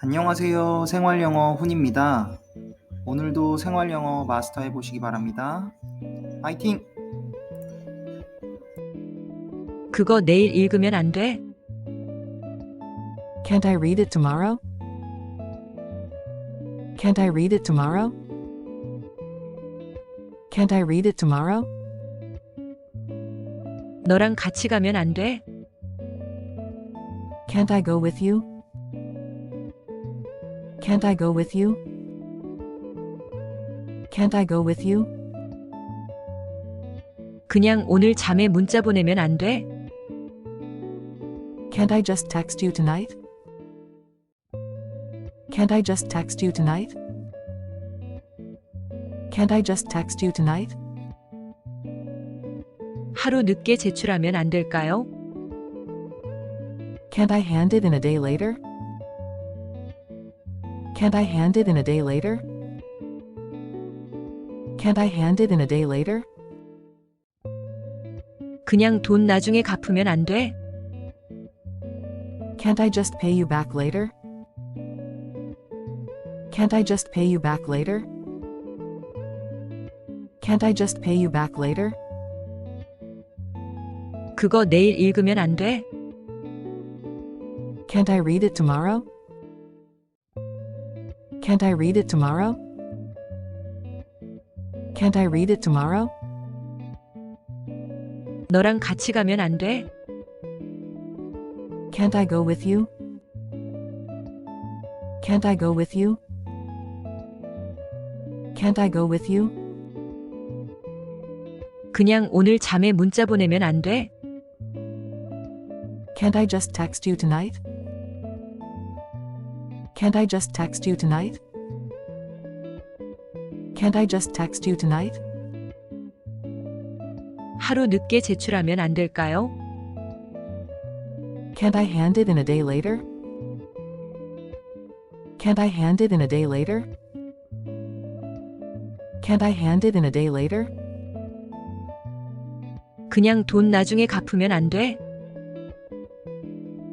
안녕하세요. 생활영어 훈입니다. 오늘도 생활영어 마스터 해 보시기 바랍니다. 화이팅! 그거 내일 읽으면 안 돼? Can't I read it tomorrow? Can't I read it tomorrow? Can't I read it tomorrow? 너랑 같이 가면 안 돼? Can't I go with you? Can't I go with you? Can't I go with you? 그냥 오늘 잠에 문자 보내면 안 돼? Can't I just text you tonight? Can't I just text you tonight? Can't I just text you tonight? 하루 늦게 제출하면 안 될까요? Can't I hand it in a day later? Can't I hand it in a day later? Can't I hand it in a day later? 그냥 돈 나중에 갚으면 안 돼? Can't I just pay you back later? Can't I just pay you back later? Can't I just pay you back later? 그거 내일 읽으면 안 돼? Can't I read it tomorrow? Can't I read it tomorrow? Can't I read it tomorrow? 너랑 같이 가면 안 돼? Can't I go with you? Can't I go with you? Can't I go with you? 그냥 오늘 잠에 문자 보내면 안 돼? Can't I just text you tonight? Can't I just text you tonight? Can't I just text you tonight? 하루 늦게 제출하면 안 될까요? Can't I hand it in a day later? Can't I hand it in a day later? Can't I hand it in a day later? 그냥 돈 나중에 갚으면 안 돼?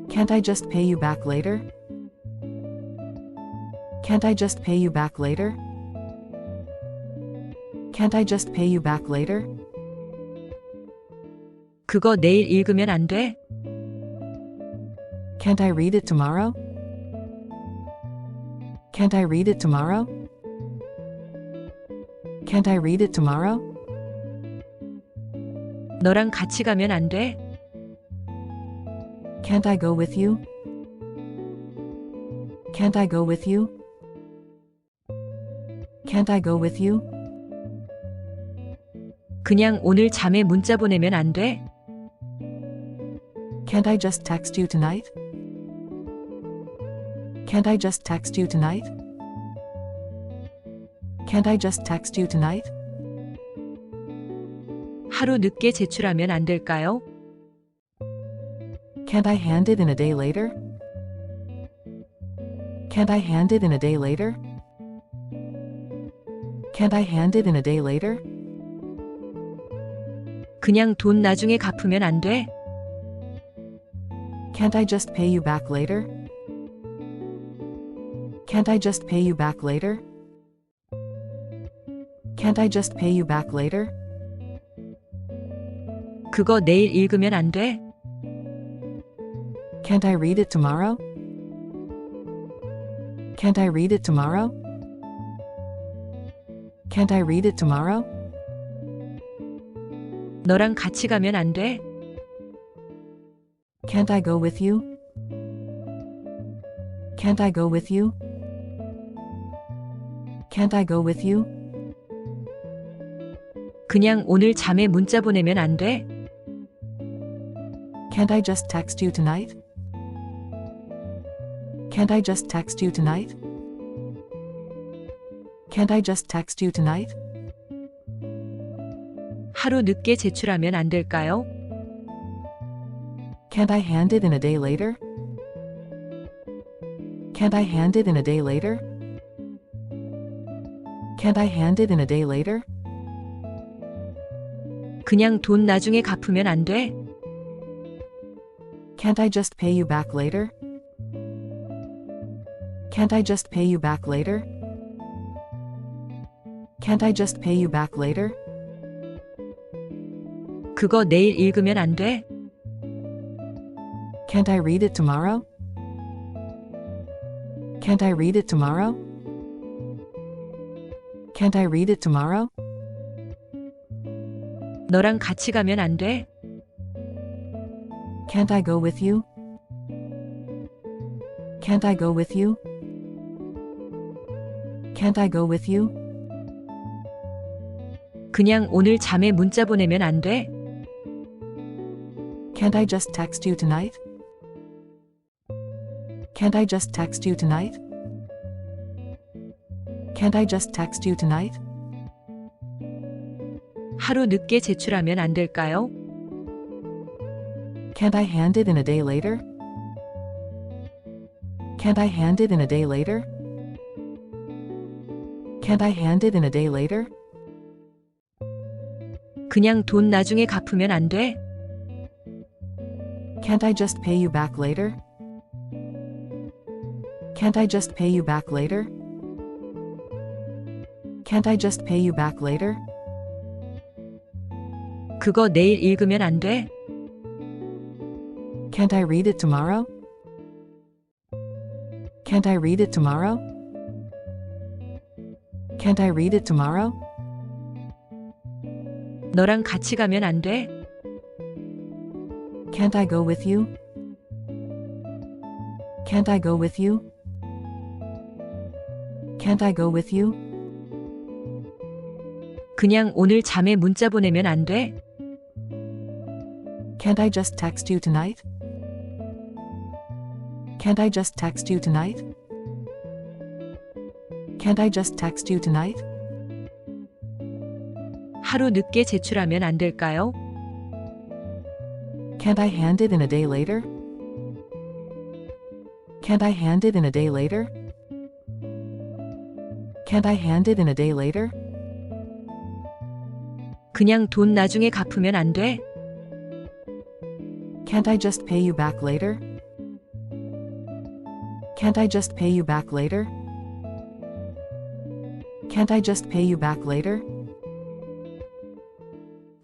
Can't I just pay you back later? Can't I just pay you back later? Can't I just pay you back later? 그거 내일 읽으면 안 돼? Can't I read it tomorrow? Can't I read it tomorrow? Can't I read it tomorrow? 너랑 같이 가면 안 돼? Can't I go with you? Can't I go with you? Can't I go with you? 그냥 오늘 잠에 문자 보내면 안 돼? Can't I just text you tonight? Can't I just text you tonight? Can't I just text you tonight? 하루 늦게 제출하면 안 될까요? Can't I hand it in a day later? Can't I hand it in a day later? Can't I hand it in a day later? 그냥 돈 나중에 갚으면 안 돼? Can't I just pay you back later? Can't I just pay you back later? Can't I just pay you back later? 그거 내일 읽으면 안 돼? Can't I read it tomorrow? Can't I read it tomorrow? Can't I read it tomorrow? 너랑 같이 가면 안 돼? Can't I go with you? Can't I go with you? Can't I go with you? 그냥 오늘 잠에 문자 보내면 안 돼? Can't I just text you tonight? Can't I just text you tonight? Can't I just text you tonight? 하루 늦게 제출하면 안 될까요? Can't I hand it in a day later? Can't I hand it in a day later? Can't I hand it in a day later? 그냥 돈 나중에 갚으면 안 돼? Can't I just pay you back later? Can't I just pay you back later? Can't I just pay you back later? 그거 내일 읽으면 안 돼? Can't I read it tomorrow? Can't I read it tomorrow? Can't I read it tomorrow? 너랑 같이 가면 안 돼? Can't I go with you? Can't I go with you? Can't I go with you? 그냥 오늘 잠에 문자 보내면 안 돼? Can't I just text you tonight? Can't I just text you tonight? Can't I just text you tonight? 하루 늦게 제출하면 안 될까요? Can't I hand it in a day later? Can't I hand it in a day later? Can't I hand it in a day later? 그냥 돈 나중에 갚으면 안 돼? Can't I just pay you back later? Can't I just pay you back later? Can't I just pay you back later? 그거 내일 읽으면 안 돼? Can't I read it tomorrow? Can't I read it tomorrow? Can't I read it tomorrow? 너랑 같이 가면 안 돼? Can't I go with you? Can't I go with you? Can't I go with you? 그냥 오늘 잠에 문자 보내면 안 돼? Can't I just text you tonight? Can't I just text you tonight? Can't I just text you tonight? 하루 늦게 제출하면 안 될까요? Can't I hand it in a day later? Can't I hand it in a day later? Can't I hand it in a day later? 그냥 돈 나중에 갚으면 안 돼? Can't I just pay you back later? Can't I just pay you back later? Can't I just pay you back later?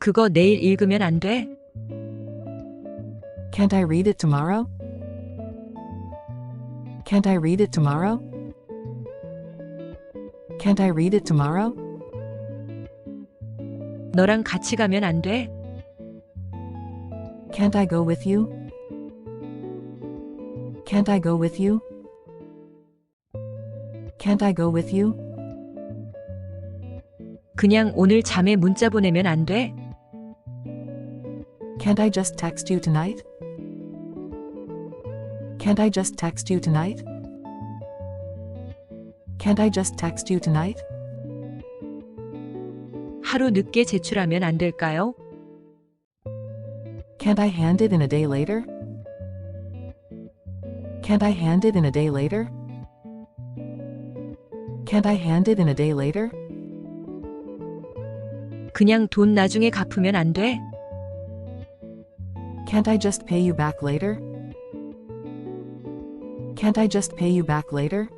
그거 내일 읽으면 안 돼? Can't I read it tomorrow? Can't I read it tomorrow? Can't I read it tomorrow? 너랑 같이 가면 안 돼? Can't I go with you? Can't I go with you? Can't I go with you? 그냥 오늘 잠에 문자 보내면 안 돼? Can't I just text you tonight? Can't I just text you tonight? Can't I just text you tonight? 하루 늦게 제출하면 안 될까요? Can't I hand it in a day later? Can't I hand it in a day later? Can't I hand it in a day later? 그냥 돈 나중에 갚으면 안 돼? Can't I just pay you back later? Can't I just pay you back later?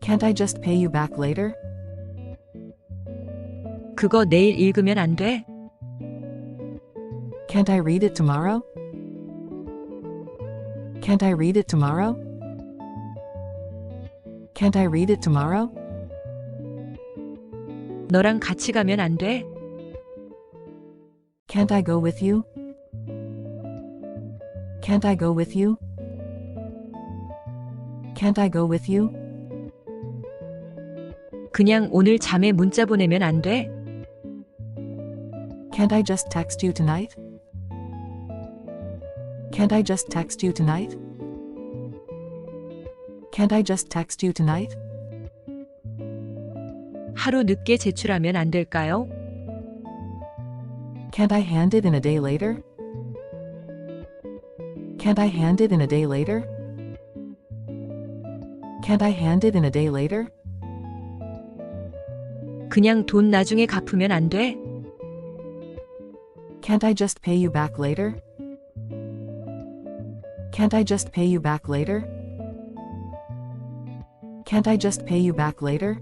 Can't I just pay you back later? 그거 내일 읽으면 안 돼? Can't I read it tomorrow? Can't I read it tomorrow? Can't I read it tomorrow? 너랑 같이 가면 안 돼? Can't I go with you? Can't I go with you? Can't I go with you? 그냥 오늘 잠에 문자 보내면 안 돼? Can't I just text you tonight? Can't I just text you tonight? Can't I just text you tonight? 하루 늦게 제출하면 안 될까요? Can't I hand it in a day later? Can't I hand it in a day later? Can't I hand it in a day later? 그냥 돈 나중에 갚으면 안 돼? Can't I just pay you back later? Can't I just pay you back later? Can't I just pay you back later?